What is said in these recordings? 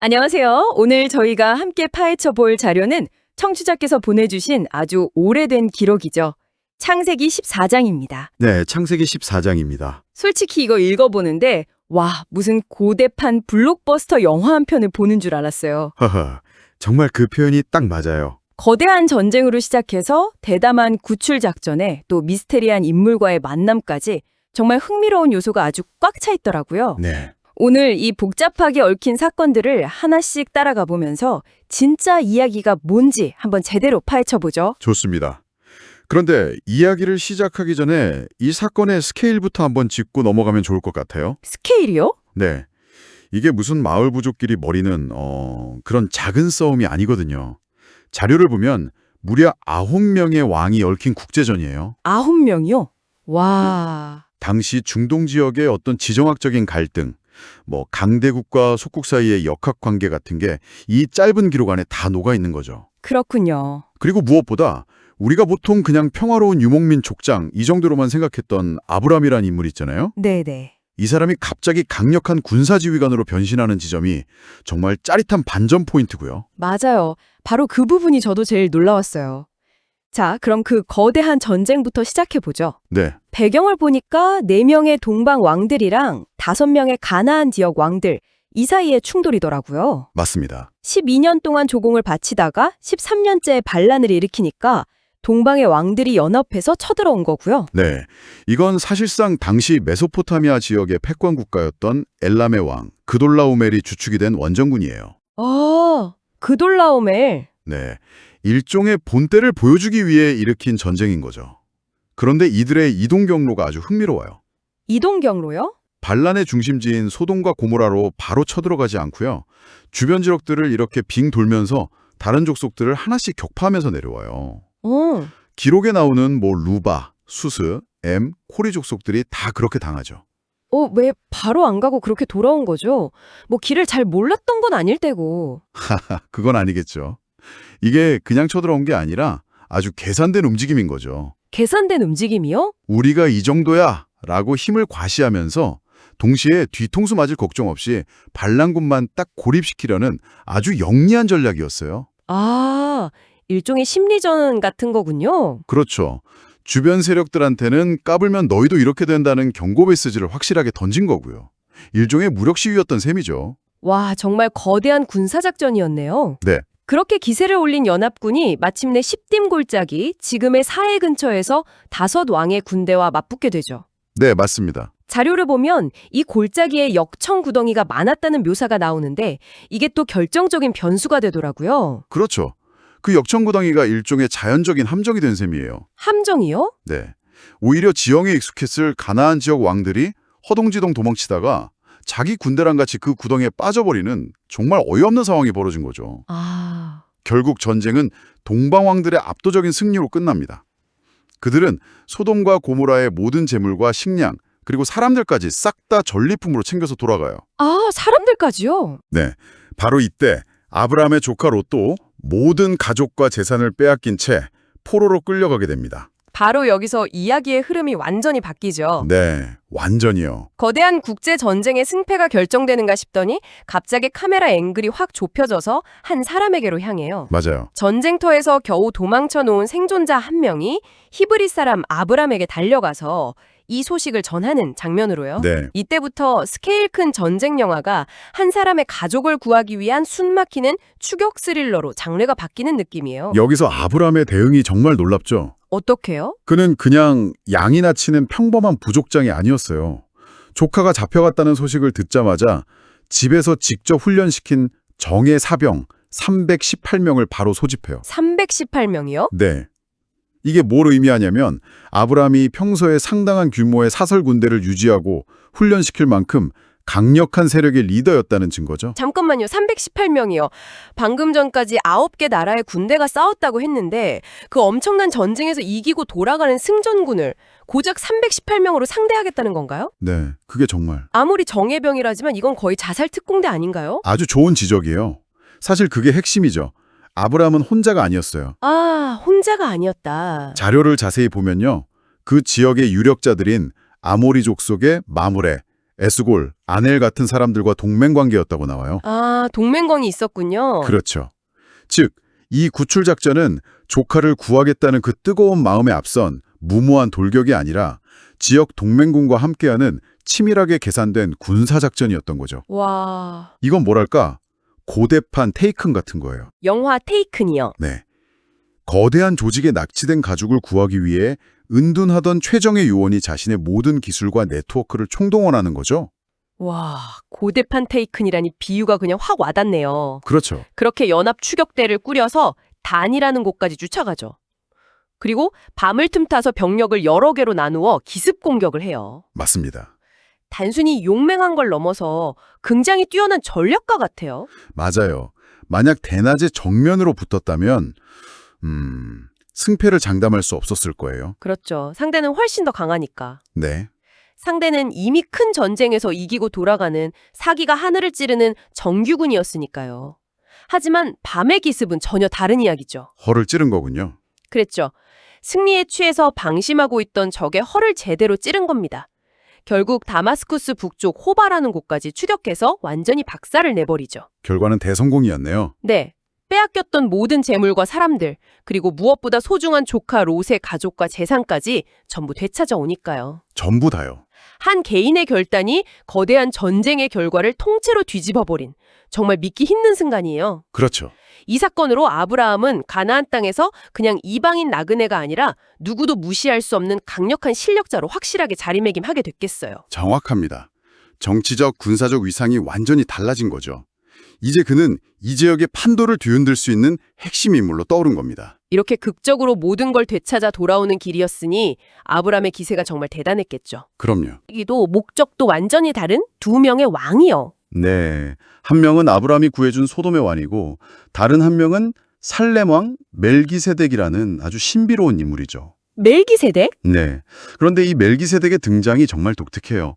안녕하세요. 오늘 저희가 함께 파헤쳐 볼 자료는 청취자께서 보내주신 아주 오래된 기록이죠. 창세기 14장입니다. 네, 창세기 14장입니다. 솔직히 이거 읽어보는데 와 무슨 고대판 블록버스터 영화 한 편을 보는 줄 알았어요. 허허, 정말 그 표현이 딱 맞아요. 거대한 전쟁으로 시작해서 대담한 구출 작전에 또 미스테리한 인물과의 만남까지 정말 흥미로운 요소가 아주 꽉 차 있더라고요. 네, 오늘 이 복잡하게 얽힌 사건들을 하나씩 따라가 보면서 진짜 이야기가 뭔지 한번 제대로 파헤쳐 보죠. 좋습니다. 그런데 이야기를 시작하기 전에 이 사건의 스케일부터 한번 짚고 넘어가면 좋을 것 같아요. 스케일이요? 네, 이게 무슨 마을 부족끼리 벌이는 어, 그런 작은 싸움이 아니거든요. 자료를 보면 무려 아홉 명의 왕이 얽힌 국제전이에요. 아홉 명이요? 와. 당시 중동 지역의 어떤 지정학적인 갈등, 뭐 강대국과 속국 사이의 역학 관계 같은 게 이 짧은 기록 안에 다 녹아 있는 거죠. 그렇군요. 그리고 무엇보다 우리가 보통 그냥 평화로운 유목민 족장 이 정도로만 생각했던 아브람이란 인물 있잖아요. 네네. 이 사람이 갑자기 강력한 군사지휘관으로 변신하는 지점이 정말 짜릿한 반전 포인트고요. 맞아요. 바로 그 부분이 저도 제일 놀라웠어요. 자, 그럼 그 거대한 전쟁부터 시작해 보죠. 네, 배경을 보니까 네명의 동방 왕들이랑 다섯 명의 가나안 지역 왕들 이 사이의 충돌이더라고요. 맞습니다. 12년 동안 조공을 바치다가 13년째 반란을 일으키니까 동방의 왕들이 연합해서 쳐들어온 거고요. 네, 이건 사실상 당시 메소포타미아 지역의 패권 국가였던 엘람의 왕 그돌라오멜이 주축이 된 원정군이에요. 아, 그돌라오멜. 네, 일종의 본때를 보여주기 위해 일으킨 전쟁인 거죠. 그런데 이들의 이동 경로가 아주 흥미로워요. 이동 경로요? 반란의 중심지인 소돔과 고모라로 바로 쳐들어가지 않고요. 주변 지역들을 이렇게 빙 돌면서 다른 족속들을 하나씩 격파하면서 내려와요. 어. 기록에 나오는 뭐 루바, 수스, 엠, 코리 족속들이 다 그렇게 당하죠. 어, 왜 바로 안 가고 그렇게 돌아온 거죠? 뭐 길을 잘 몰랐던 건 아닐 테고. 하하, 그건 아니겠죠. 이게 그냥 쳐들어온 게 아니라 아주 계산된 움직임인 거죠. 계산된 움직임이요? 우리가 이 정도야 라고 힘을 과시하면서 동시에 뒤통수 맞을 걱정 없이 반란군만 딱 고립시키려는 아주 영리한 전략이었어요. 아, 일종의 심리전 같은 거군요. 그렇죠. 주변 세력들한테는 까불면 너희도 이렇게 된다는 경고 메시지를 확실하게 던진 거고요. 일종의 무력 시위였던 셈이죠. 와, 정말 거대한 군사작전이었네요. 네. 그렇게 기세를 올린 연합군이 마침내 십딤 골짜기, 지금의 사해 근처에서 다섯 왕의 군대와 맞붙게 되죠. 네, 맞습니다. 자료를 보면 이 골짜기에 역청 구덩이가 많았다는 묘사가 나오는데 이게 또 결정적인 변수가 되더라고요. 그렇죠. 그 역청 구덩이가 일종의 자연적인 함정이 된 셈이에요. 함정이요? 네. 오히려 지형에 익숙했을 가나안 지역 왕들이 허동지동 도망치다가 자기 군대랑 같이 그 구덩이에 빠져버리는 정말 어이없는 상황이 벌어진 거죠. 아, 결국 전쟁은 동방 왕들의 압도적인 승리로 끝납니다. 그들은 소돔과 고모라의 모든 재물과 식량 그리고 사람들까지 싹 다 전리품으로 챙겨서 돌아가요. 아, 사람들까지요? 네. 바로 이때 아브라함의 조카 롯도 모든 가족과 재산을 빼앗긴 채 포로로 끌려가게 됩니다. 바로 여기서 이야기의 흐름이 완전히 바뀌죠. 네, 완전히요. 거대한 국제 전쟁의 승패가 결정되는가 싶더니 갑자기 카메라 앵글이 확 좁혀져서 한 사람에게로 향해요. 맞아요. 전쟁터에서 겨우 도망쳐 놓은 생존자 한 명이 히브리 사람 아브람에게 달려가서 이 소식을 전하는 장면으로요. 네, 이때부터 스케일 큰 전쟁 영화가 한 사람의 가족을 구하기 위한 숨막히는 추격 스릴러로 장르가 바뀌는 느낌이에요. 여기서 아브라함의 대응이 정말 놀랍죠. 어떻게요? 그는 그냥 양이나 치는 평범한 부족장이 아니었어요. 조카가 잡혀갔다는 소식을 듣자마자 집에서 직접 훈련시킨 정예 사병 318명을 바로 소집해요. 318명이요? 네. 이게 뭘 의미하냐면 아브라함이 평소에 상당한 규모의 사설 군대를 유지하고 훈련시킬 만큼 강력한 세력의 리더였다는 증거죠. 잠깐만요. 318명이요. 방금 전까지 9개 나라의 군대가 싸웠다고 했는데 그 엄청난 전쟁에서 이기고 돌아가는 승전군을 고작 318명으로 상대하겠다는 건가요? 네, 그게 정말 아무리 정예병이라지만 이건 거의 자살 특공대 아닌가요? 아주 좋은 지적이에요. 사실 그게 핵심이죠. 아브라함은 혼자가 아니었어요. 아, 혼자가 아니었다. 자료를 자세히 보면요. 그 지역의 유력자들인 아모리족 속의 마무레, 에스골, 아넬 같은 사람들과 동맹관계였다고 나와요. 아, 동맹광이 있었군요. 그렇죠. 즉, 이 구출 작전은 조카를 구하겠다는 그 뜨거운 마음에 앞선 무모한 돌격이 아니라 지역 동맹군과 함께하는 치밀하게 계산된 군사 작전이었던 거죠. 와, 이건 뭐랄까? 고대판 테이큰 같은 거예요. 영화 테이큰이요. 네. 거대한 조직의 납치된 가족을 구하기 위해 은둔하던 최정의 요원이 자신의 모든 기술과 네트워크를 총동원하는 거죠. 와, 고대 판 테이큰이라니 비유가 그냥 확 와닿네요. 그렇죠. 그렇게 연합 추격대를 꾸려서 단이라는 곳까지 쫓아가죠. 그리고 밤을 틈타서 병력을 여러 개로 나누어 기습 공격을 해요. 맞습니다. 단순히 용맹한 걸 넘어서 굉장히 뛰어난 전략가 같아요. 맞아요. 만약 대낮에 정면으로 붙었다면 음, 승패를 장담할 수 없었을 거예요. 그렇죠. 상대는 훨씬 더 강하니까. 네. 상대는 이미 큰 전쟁에서 이기고 돌아가는 사기가 하늘을 찌르는 정규군이었으니까요. 하지만 밤의 기습은 전혀 다른 이야기죠. 허를 찌른 거군요. 그랬죠. 승리에 취해서 방심하고 있던 적의 허를 제대로 찌른 겁니다. 결국 다마스쿠스 북쪽 호바라는 곳까지 추격해서 완전히 박살을 내버리죠. 결과는 대성공이었네요. 네. 빼앗겼던 모든 재물과 사람들, 그리고 무엇보다 소중한 조카 롯의 가족과 재산까지 전부 되찾아 오니까요. 전부 다요. 한 개인의 결단이 거대한 전쟁의 결과를 통째로 뒤집어버린 정말 믿기 힘든 순간이에요. 그렇죠. 이 사건으로 아브라함은 가나안 땅에서 그냥 이방인 나그네가 아니라 누구도 무시할 수 없는 강력한 실력자로 확실하게 자리매김하게 됐겠어요. 정확합니다. 정치적, 군사적 위상이 완전히 달라진 거죠. 이제 그는 이 지역의 판도를 뒤흔들 수 있는 핵심 인물로 떠오른 겁니다. 이렇게 극적으로 모든 걸 되찾아 돌아오는 길이었으니 아브라함의 기세가 정말 대단했겠죠. 그럼요. 여기도 목적도 완전히 다른 두 명의 왕이요. 네. 한 명은 아브라함이 구해준 소돔의 왕이고 다른 한 명은 살렘 왕 멜기세덱이라는 아주 신비로운 인물이죠. 멜기세덱? 네. 그런데 이 멜기세덱의 등장이 정말 독특해요.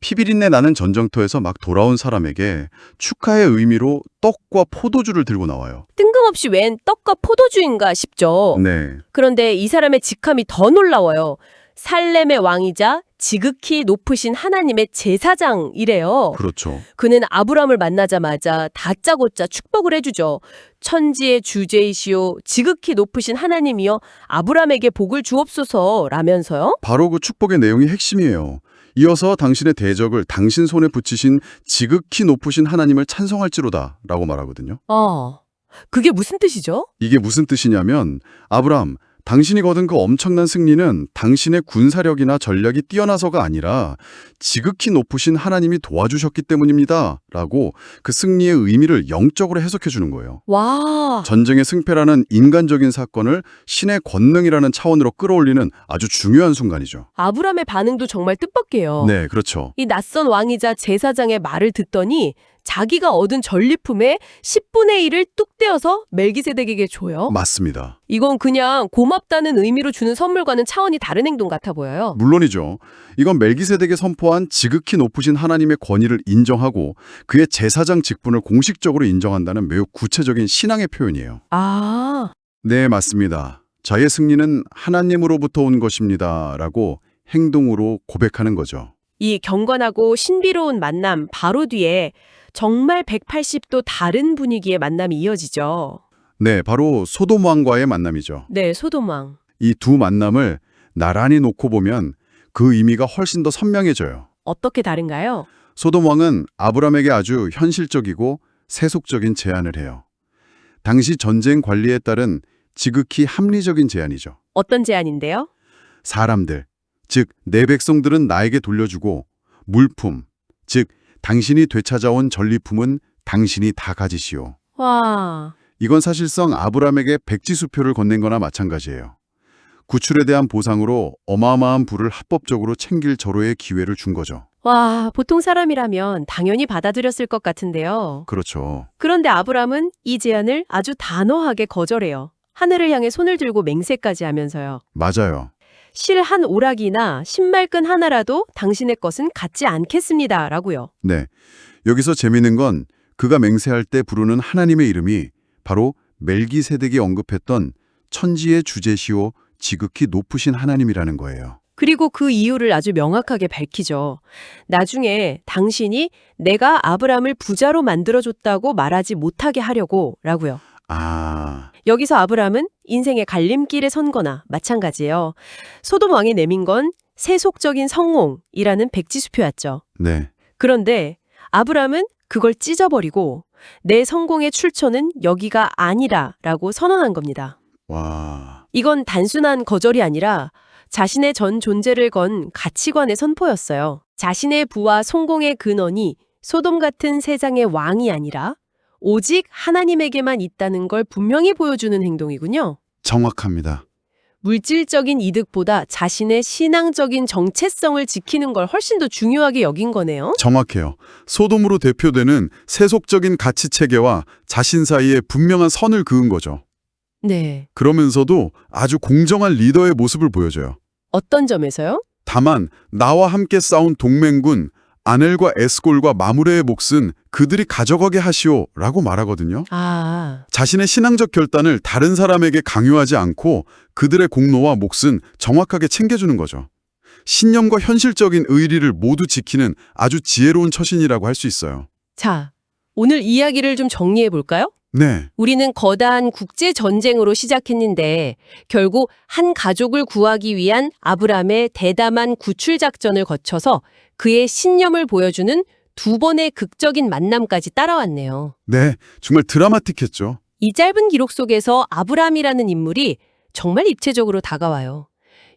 피비린내 나는 전쟁터에서 막 돌아온 사람에게 축하의 의미로 떡과 포도주를 들고 나와요. 뜬금없이 웬 떡과 포도주인가 싶죠. 네. 그런데 이 사람의 직함이 더 놀라워요. 살렘의 왕이자 지극히 높으신 하나님의 제사장이래요. 그렇죠. 그는 아브람을 만나자마자 다짜고짜 축복을 해주죠. 천지의 주제이시오 지극히 높으신 하나님이여 아브람에게 복을 주옵소서라면서요. 바로 그 축복의 내용이 핵심이에요. 이어서 당신의 대적을 당신 손에 붙이신 지극히 높으신 하나님을 찬송할지로다 라고 말하거든요. 어, 그게 무슨 뜻이죠? 이게 무슨 뜻이냐면 아브람 당신이 거둔 그 엄청난 승리는 당신의 군사력이나 전략이 뛰어나서가 아니라 지극히 높으신 하나님이 도와주셨기 때문입니다. 라고 그 승리의 의미를 영적으로 해석해 주는 거예요. 와, 전쟁의 승패라는 인간적인 사건을 신의 권능이라는 차원으로 끌어올리는 아주 중요한 순간이죠. 아브람의 반응도 정말 뜻밖이에요. 네, 그렇죠. 이 낯선 왕이자 제사장의 말을 듣더니 자기가 얻은 전리품의 10분의 1을 뚝 떼어서 멜기세덱에게 줘요. 맞습니다. 이건 그냥 고맙다는 의미로 주는 선물과는 차원이 다른 행동 같아 보여요. 물론이죠. 이건 멜기세덱에 선포한 지극히 높으신 하나님의 권위를 인정하고 그의 제사장 직분을 공식적으로 인정한다는 매우 구체적인 신앙의 표현이에요. 아, 네, 맞습니다. 저의 승리는 하나님으로부터 온 것입니다. 라고 행동으로 고백하는 거죠. 이 경건하고 신비로운 만남 바로 뒤에 정말 180도 다른 분위기의 만남이 이어지죠. 네, 바로 소돔 왕과의 만남이죠. 네, 소돔왕. 이 두 만남을 나란히 놓고 보면 그 의미가 훨씬 더 선명해져요. 어떻게 다른가요? 소돔 왕은 아브람에게 아주 현실적이고 세속적인 제안을 해요. 당시 전쟁 관리에 따른 지극히 합리적인 제안이죠. 어떤 제안인데요? 사람들, 즉 내 백성들은 나에게 돌려주고 물품, 즉 당신이 되찾아온 전리품은 당신이 다 가지시오. 와, 이건 사실상 아브람에게 백지수표를 건넨 거나 마찬가지예요. 구출에 대한 보상으로 어마어마한 부를 합법적으로 챙길 절호의 기회를 준 거죠. 와, 보통 사람이라면 당연히 받아들였을 것 같은데요. 그렇죠. 그런데 아브람은 이 제안을 아주 단호하게 거절해요. 하늘을 향해 손을 들고 맹세까지 하면서요. 맞아요. 실한 오락이나 신발끈 하나라도 당신의 것은 갖지 않겠습니다. 라고요. 네. 여기서 재미있는 건 그가 맹세할 때 부르는 하나님의 이름이 바로 멜기세덱이 언급했던 천지의 주제시오 지극히 높으신 하나님이라는 거예요. 그리고 그 이유를 아주 명확하게 밝히죠. 나중에 당신이 내가 아브람을 부자로 만들어줬다고 말하지 못하게 하려고 라고요. 아, 여기서 아브람은 인생의 갈림길에 선 거나 마찬가지예요. 소돔 왕이 내민 건 세속적인 성공이라는 백지수표였죠. 네. 그런데 아브람은 그걸 찢어버리고 내 성공의 출처는 여기가 아니라라고 선언한 겁니다. 와, 이건 단순한 거절이 아니라 자신의 전 존재를 건 가치관의 선포였어요. 자신의 부와 성공의 근원이 소돔 같은 세상의 왕이 아니라 오직 하나님에게만 있다는 걸 분명히 보여주는 행동이군요. 정확합니다. 물질적인 이득보다 자신의 신앙적인 정체성을 지키는 걸 훨씬 더 중요하게 여긴 거네요. 정확해요. 소돔으로 대표되는 세속적인 가치 체계와 자신 사이에 분명한 선을 그은 거죠. 네. 그러면서도 아주 공정한 리더의 모습을 보여줘요. 어떤 점에서요? 다만 나와 함께 싸운 동맹군 아넬과 에스골과 마무레의 몫은 그들이 가져가게 하시오라고 말하거든요. 아, 자신의 신앙적 결단을 다른 사람에게 강요하지 않고 그들의 공로와 몫은 정확하게 챙겨주는 거죠. 신념과 현실적인 의리를 모두 지키는 아주 지혜로운 처신이라고 할 수 있어요. 자, 오늘 이야기를 좀 정리해 볼까요? 네, 우리는 거대한 국제 전쟁으로 시작했는데 결국 한 가족을 구하기 위한 아브람의 대담한 구출 작전을 거쳐서 그의 신념을 보여주는 두 번의 극적인 만남까지 따라왔네요. 네, 정말 드라마틱했죠. 이 짧은 기록 속에서 아브람이라는 인물이 정말 입체적으로 다가와요.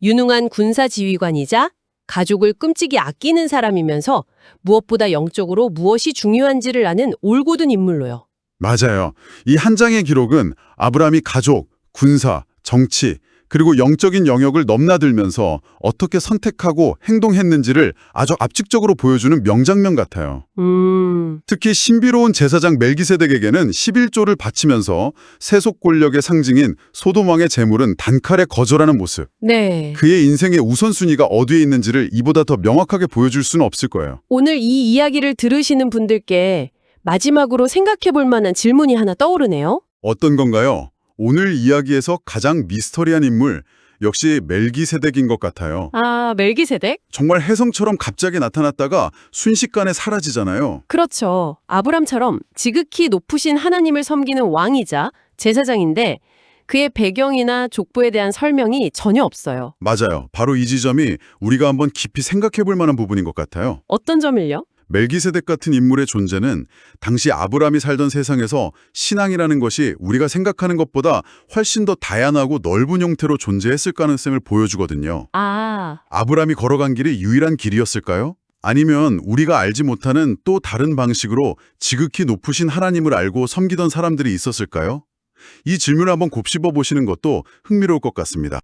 유능한 군사 지휘관이자 가족을 끔찍이 아끼는 사람이면서 무엇보다 영적으로 무엇이 중요한지를 아는 올곧은 인물로요. 맞아요. 이 한 장의 기록은 아브라함이 가족, 군사, 정치, 그리고 영적인 영역을 넘나들면서 어떻게 선택하고 행동했는지를 아주 압축적으로 보여주는 명장면 같아요. 음, 특히 신비로운 제사장 멜기세덱에게는 11조를 바치면서 세속 권력의 상징인 소돔왕의 재물은 단칼에 거절하는 모습. 네. 그의 인생의 우선순위가 어디에 있는지를 이보다 더 명확하게 보여줄 수는 없을 거예요. 오늘 이 이야기를 들으시는 분들께 마지막으로 생각해 볼 만한 질문이 하나 떠오르네요. 어떤 건가요? 오늘 이야기에서 가장 미스터리한 인물 역시 멜기세덱인 것 같아요. 아, 멜기세덱? 정말 혜성처럼 갑자기 나타났다가 순식간에 사라지잖아요. 그렇죠. 아브람처럼 지극히 높으신 하나님을 섬기는 왕이자 제사장인데 그의 배경이나 족보에 대한 설명이 전혀 없어요. 맞아요. 바로 이 지점이 우리가 한번 깊이 생각해 볼 만한 부분인 것 같아요. 어떤 점을요? 멜기세덱 같은 인물의 존재는 당시 아브람이 살던 세상에서 신앙이라는 것이 우리가 생각하는 것보다 훨씬 더 다양하고 넓은 형태로 존재했을 가능성을 보여주거든요. 아, 아브람이 걸어간 길이 유일한 길이었을까요? 아니면 우리가 알지 못하는 또 다른 방식으로 지극히 높으신 하나님을 알고 섬기던 사람들이 있었을까요? 이 질문을 한번 곱씹어 보시는 것도 흥미로울 것 같습니다.